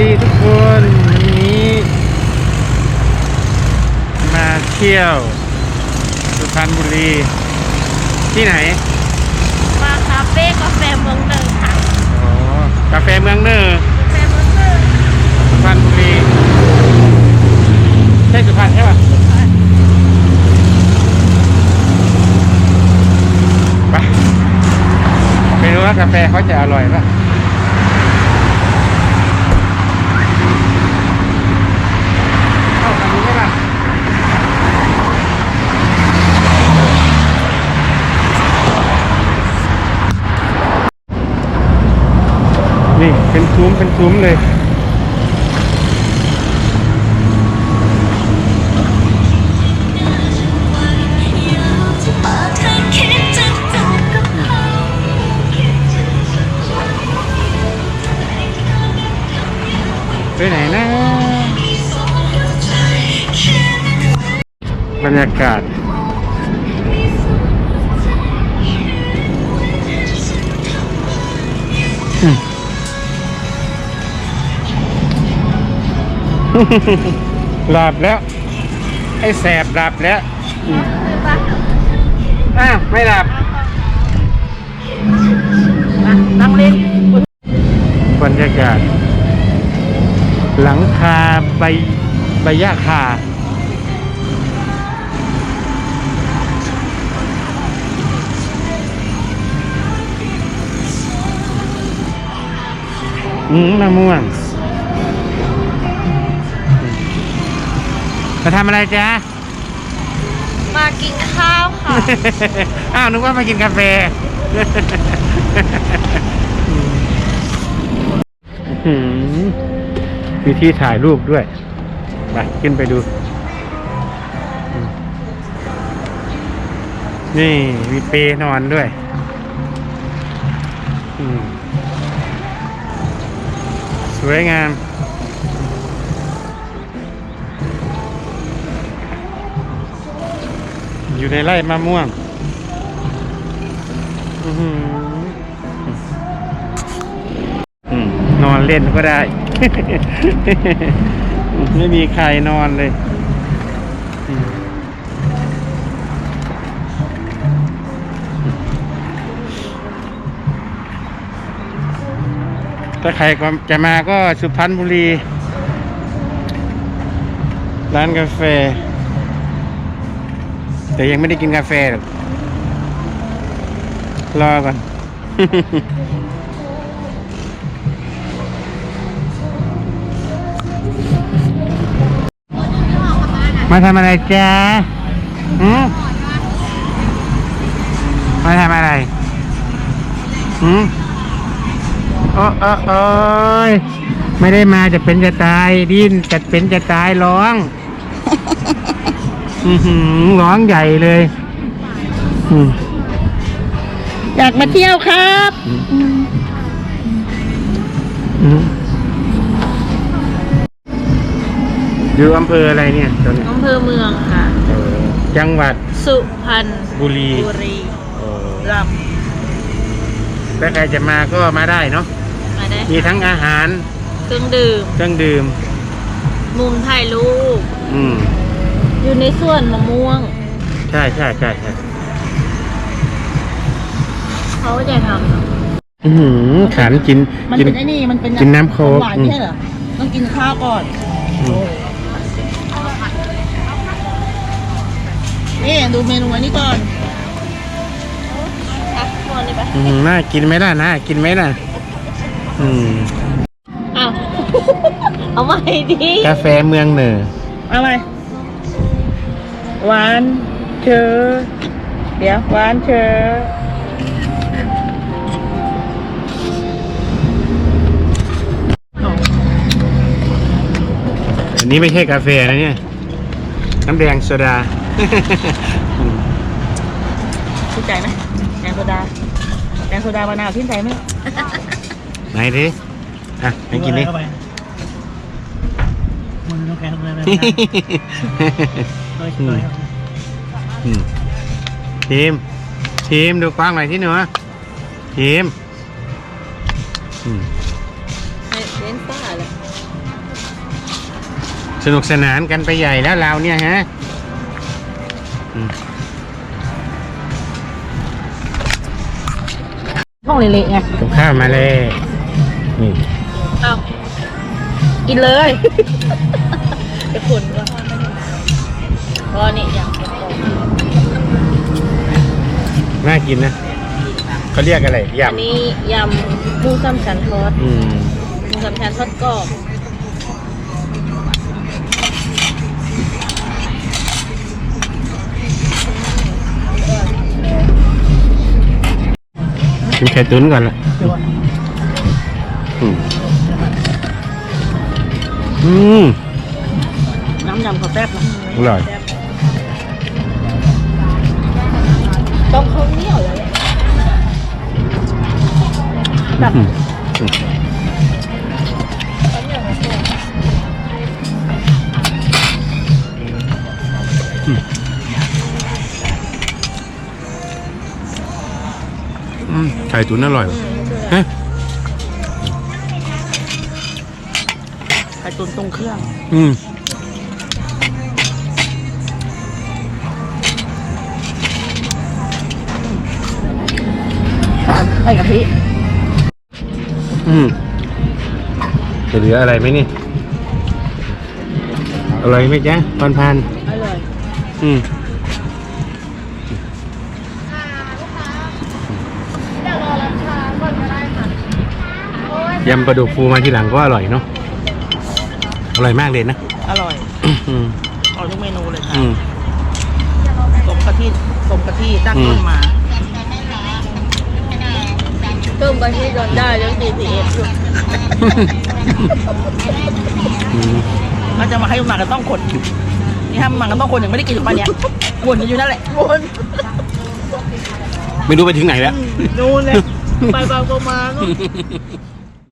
ดีทุกคนวันนี้มาเที่ยวสุพรรณบุรี ที่ไหนมาคาเฟ่กาแฟเมืองหนึ่งค่ะอ๋อกาแฟเมืองเนอร์กาแฟเมืองหนึ่งสุพรรณบุรีใช่สุพรรณใช่ป่ะไปไปดูว่ากาแฟเขาจะอร่อยป่ะเข้าทางนี้ใช่ป่ะนี่เป็น ซุ้มเป็นซุ้มเลยไปไหนนะบรรยากาศ หลับแล้ว ไอ้แสบหลับแล้วอืมอ้าวไม่หลับนั่งเล่นบรรยากาศ หลังคาใบใบหญ้าคาอืมมะม่วง มาทำอะไรจ๊ะ มากินข้าวค่ะ อ้าวนึกว่ามากินกาแฟอื้อหือมีที่ถ่ายรูปด้วย ไปขึ้นไปดูอืมนี่มีเปนอนด้วยอืมสวยงาม อยู่ในไร่มะม่วงอื้อหืออืมนอนเล่นก็ได้ ไม่มีใครนอนเลยอืมถ้าใครก็จะมาก็สุพรรณบุรี ร้านกาแฟ แต่ยังไม่ได้กินกาแฟหรอกรอก่อน มาทำอะไรจ๊ะหืมมาทำอะไรหืมโอ้โอ้โอ้ยไม่ได้มาจะเป็นจะตาย ดิ้นจะเป็นจะตายร้อง อือหือร้องใหญ่เลยอืมอยากมาเที่ยวครับอืมอยู่อำเภออะไรเนี่ยตอนนี้อำเภอเมืองค่ะ เออจังหวัดสุพรรณบุรีบุรีโอ้รัมถ้าใครจะมาก็มาได้เนาะมาได้มีทั้งอาหารเครื่องดื่มเครื่องดื่มมุมถ่ายรูปอืมอยู่ ในส่วนมะม่วง ใช่ใช่ใช่ใช่เขาจะทำเนอะอือหือขันกินมันกิน เป็นไอ้นี่มันเป็นกินน้ำโค้ก หวานไม่ใช่เหรอต้องกินข้าวก่อนอืมนี่ดูเมนูอันนี้ก่อนอะนอนเลยปะอืมน่ากินไหมล่ะน่ากินไหมล่ะอืมอ้าว เอาใหม่ดิกาแฟเมืองเหนืออะไร หวานเชอเดี๋ยวหวานเชออันนี้ไม่ใช่กาแฟนะเนี่ย น้ำแดงโซดาอืมชื่นใจไหมแกงโซดาแกงโซดามะนาวชื่นใจไหมไหนดิอะให้กินดิมันต้องแกงอะไรเลยอืมอืมทีมทีมดูกว้างหน่อยที่หนูทีมอืมให้เล่นป้าเลยสนุกสนานกันไปใหญ่แล้วเราเนี่ยฮะอืมห้องเละๆไงกับข้าวมาเลยนี่เอากินเลย จะขุนก่อน เพราะนี่อย่างเป็นต้มน่ากินนะเขาเรียกอะไรอันยำนี้ยำหมูสามชั้นทอดอืมหมูสามชั้นทอดกรอบกินไข่ตุ๋นก่อนละอืมอืมน้ำยำเขาแซ่บนะอร่อย ไข่ตุ๋นอร่อยเฮ้ยไข่ตุ๋นตรงเครื่อง อืมไข่กะทิ อืมจะเหลืออะไรไหมนี่อร่อยไหมจ๊ะพานพานอร่อย อืมยำปลาดุกฟูมาทีหลังก็อร่อยเนาะ อร่อยมากเลยนะ อร่อย อืมเอาทุกเมนูเลยค่ะอืม สมกะทิสมกะทิตั้งต้นมา ต้มกะทิโดนได้เรื่อง DPS อยู่อืมเราจะมาให้มันก็ต้องคนนี่ถ้ามันก็ต้องคนยังไม่ได้กินอยู่ป่ะเนี่ยวนกันอยู่นั่นแหละวนไม่รู้ไปถึงไหนแล้วนู่นเลยไปบางประมาณ